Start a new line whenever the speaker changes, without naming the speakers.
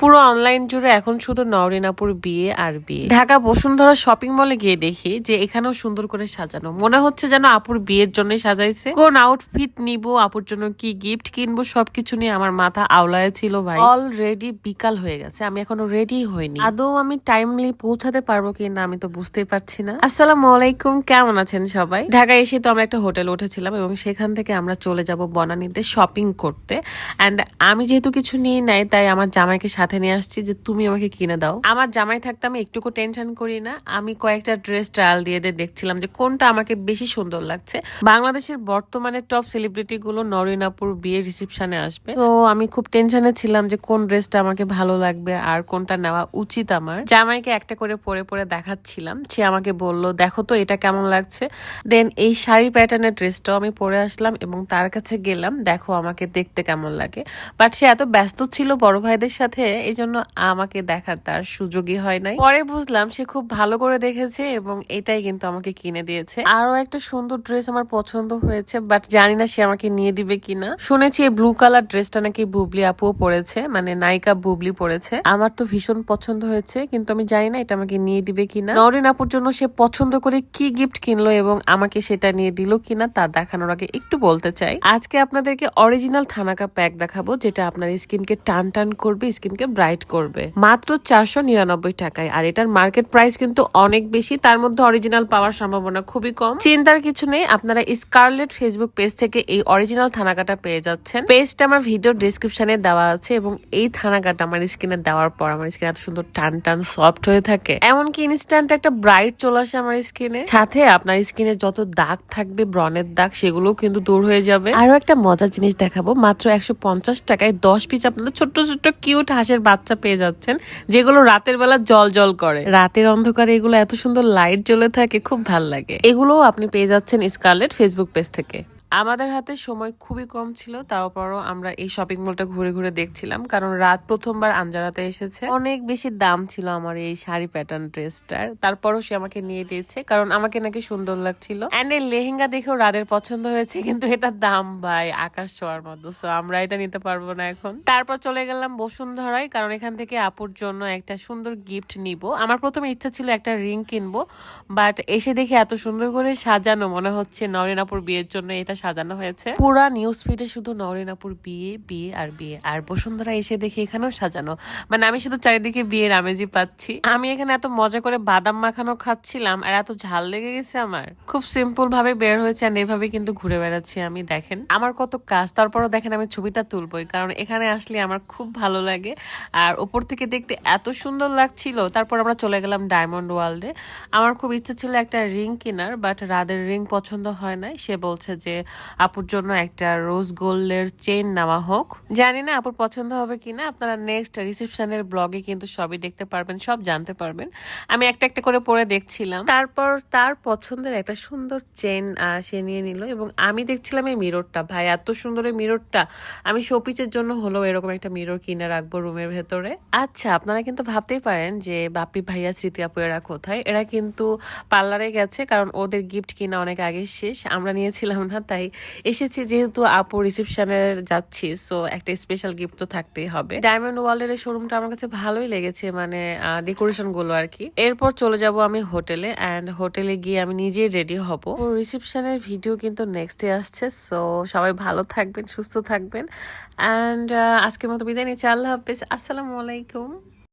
পুরো অনলাইন জুড়ে এখন শুধু নরিনাপুর বিয়ে আর বিয়ে। ঢাকা বসুন্ধরা শপিং মলে গিয়ে দেখি যে এখানেও সুন্দর করে সাজানো। মনে হচ্ছে যেন আপুর বিয়ের জন্য সাজাইছে। কোন আউটফিট নিব, আপুর জন্য কি গিফট কিনবো, সবকিছু নিয়ে আমার মাথা আওলায় ছিল ভাই। অলরেডি বিকাল হয়ে গেছে, আমি এখনও রেডি হইনি। আদৌ আমি টাইমলি পৌঁছাতে পারব কি না আমি তো বুঝতেই পারছি না। আসসালামু আলাইকুম, কেমন আছেন সবাই? ঢাকায় এসে তো আমরা একটা হোটেল উঠেছিলাম এবং সেখান থেকে আমরা চলে যাব বনানীতে শপিং করতে। অ্যান্ড আমি যেহেতু কিছু নিয়ে নাই, তাই আমার জামাইকে সাথে নিয়ে আসছি যে তুমি আমাকে কিনে দাও। আমার জামাই থাকতে আমি একটুকু টেনশন করি না। আমি কয়েকটা ড্রেস ট্রায়াল দিয়ে দিয়ে দেখছিলাম যে কোনটা আমাকে বেশি সুন্দর লাগছে। বাংলাদেশের বর্তমানে টপ সেলিব্রিটি গুলো নরিনাপুর বিয়ে রিসেপশনে আসবে। তো আমি খুব টেনশনে ছিলাম যে কোন ড্রেসটা আমাকে ভালো লাগবে আর কোনটা নেওয়া উচিত আমার। জামাইকে একটা করে পরে পরে দেখাচ্ছিলাম। সে আমাকে বলল, দেখো তো এটা কেমন লাগছে। দেন এই শাড়ি প্যাটার্নের ড্রেসটাও আমি পরে আসলাম এবং তার কাছে গেলাম, দেখো আমাকে দেখতে কেমন লাগে। বাট সে এত ব্যস্ত ছিল বড় ভাইদের সাথে এই জন্য আমাকে দেখার তার সুযোগই হয় নাই। পরে বুঝলাম সে খুব ভালো করে দেখেছে এবং এটাই কিন্তু আমাকে কিনে দিয়েছে। আরও একটা সুন্দর ড্রেস আমার পছন্দ হয়েছে, বাট জানি না সে আমাকে নিয়ে দিবে কিনা। শুনেছি এই ব্লু কালার ড্রেসটা নাকি বুবলি আপুও পরেছে মানে নায়িকা বুবলি পরেছে। আমার তো ভীষণ পছন্দ হয়েছে, কিন্তু আমি জানি না এটা আমাকে নিয়ে দিবে কিনা। নরিন আপুর জন্য সে পছন্দ করে কি গিফট কিনলো এবং আমাকে সেটা নিয়ে দিল কিনা তা দেখানোর আগে একটু বলতে চাই। আজকে আপনাদেরকে অরিজিনাল থানাকা প্যাক দেখাবো, যেটা আপনার স্কিনকে টান টান করবে স্কিনকে ব্রাইট করবে। মাত্র চারশো নিরানব্বই টাকায়। আর এটার মার্কেট প্রাইস কিন্তু অনেক বেশি, তার মধ্যে অরিজিনাল পাওয়ার সম্ভাবনা খুবই কম। চিন্তার কিছু নেই, আপনারা স্কারলেট ফেসবুক পেজ থেকে এই অরিজিনাল থানাকাটা পেয়ে যাচ্ছেন। পেজটা আমার ভিডিও ডিসক্রিপশনে দেওয়া আছে এবং এই থানাকাটা আমার স্কিনে দেওয়ার পর আমার স্কিন এত সুন্দর টান টান সফট হয়ে থাকে। এমনকি ইনস্ট্যান্ট একটা ব্রাইট চলে আসে আমার স্কিনে সাথে আপনার স্কিনে যত দাগ থাকবে ব্রনের দাগ, সেগুলোও কিন্তু দূর হয়ে যাবে। আরও একটা মজার জিনিস দেখাবো। মাত্র একশো পঞ্চাশ টাকায় দশ পিস আপনাদের ছোট্ট ছোট্ট কিউট হাঁসের বাচ্চা পেয়ে যাচ্ছেন যেগুলো রাতের বেলা জল জল করে। রাতের অন্ধকারে এগুলো এত সুন্দর লাইট জ্বলে থাকে খুব ভালো লাগে। এগুলোও আপনি পেয়ে যাচ্ছেন স্কারলেট ফেসবুক পেজ থেকে। আমাদের হাতে সময় খুবই কম ছিল, তারপরও আমরা এই শপিং মলটা ঘুরে ঘুরে দেখছিলাম, কারণ রাত প্রথমবার আঞ্জারাতে এসেছে। অনেক বেশি দাম ছিল আমার এই শাড়ি প্যাটার্ন ড্রেসটার, তারপরও সে আমাকে নিয়ে দিয়েছে, কারণ আমাকে নাকি সুন্দর লাগছিল। অ্যান্ড এই লেহেঙ্গা দেখেও রাদের পছন্দ হয়েছে, কিন্তু এটার দাম ভাই আকাশ ছোঁয়ার মতো সো আমরা এটা নিতে পারব না এখন। তারপর চলে গেলাম বসুন্ধরায়, কারণ এখান থেকে আপুর জন্য একটা সুন্দর গিফট নিব। আমার প্রথমে ইচ্ছা ছিল একটা রিং কিনবো বাট এসে দেখি এত সুন্দর করে সাজানো মনে হচ্ছে নরেনাপুর বিয়ের জন্য, এটা সাজানো হয়েছে। পুরা নিউজ ফিডে শুধু নরেনাপুর বিয়ে বিয়ে আর বিয়ে আর বসুন্ধরা এসে দেখি এখানেও সাজানো। মানে আমি শুধু চারিদিকে বিয়ের আমেজি পাচ্ছি। আমি এখানে এত মজা করে বাদাম মাখানো খাচ্ছিলাম আর এত ঝাল লেগে গেছে আমার। খুব সিম্পল ভাবে বের হয়েছে আর এভাবে কিন্তু ঘুরে বেড়াচ্ছি আমি, দেখেন। আমার কত কাজ, তারপরও দেখেন আমি ছবিটা তুলবই, কারণ এখানে আসলে আমার খুব ভালো লাগে। আর ওপর থেকে দেখতে এত সুন্দর লাগছিল, তারপর আমরা চলে গেলাম ডায়মন্ড ওয়ার্ল্ডে আমার খুব ইচ্ছে ছিল একটা রিং কেনার বাট রাদের রিং পছন্দ হয় নাই। সে বলছে যে আপুর জন্য একটা রোজ গোল্ডের চেন নেওয়া হোক। জানি না আপুর পছন্দ হবে কিনা, আপনারা নেক্সট রিসেপশনের ব্লগে কিন্তু সবই দেখতে পারবেন, সব জানতে পারবেন। আমি একটা একটা করে পরে দেখছিলাম। তারপর তার পছন্দের একটা সুন্দর চেন সে নিয়ে নিল এবং আমি দেখছিলাম এই মিররটা ভাই, এত সুন্দর এই মিররটা আমি শোপিসের জন্য হলো এরকম একটা মিরর কিনে রাখব রুমের ভেতরে। আচ্ছা আপনারা কিন্তু ভাবতেই পারেন যে, বাপি ভাইয়া, স্মৃতি আপু, এরা কোথায়? এরা কিন্তু পার্লারে গেছে, কারণ ওদের গিফট কিনা অনেক আগে শেষ। আমরা নিয়েছিলাম না তাই এসেছি যেহেতু আপু রিসেপশনে যাচ্ছি সো একটা স্পেশাল গিফট তো থাকতেই হবে। ডায়মন্ড ওয়ালের এই শোরুমটা আমার কাছে ভালোই লেগেছে মানে ডেকোরেশনগুলো আর কি। এরপর চলে যাব আমি হোটেলে অ্যান্ড হোটেলে গিয়ে আমি নিজেই রেডি হব। রিসেপশনের ভিডিও কিন্তু নেক্সট ডে আসছে সো সবাই ভালো থাকবেন, সুস্থ থাকবেন। অ্যান্ড আজকের মতো বিদায় নিচ্ছি, আল্লাহ হাফিজ, আসসালামু আলাইকুম।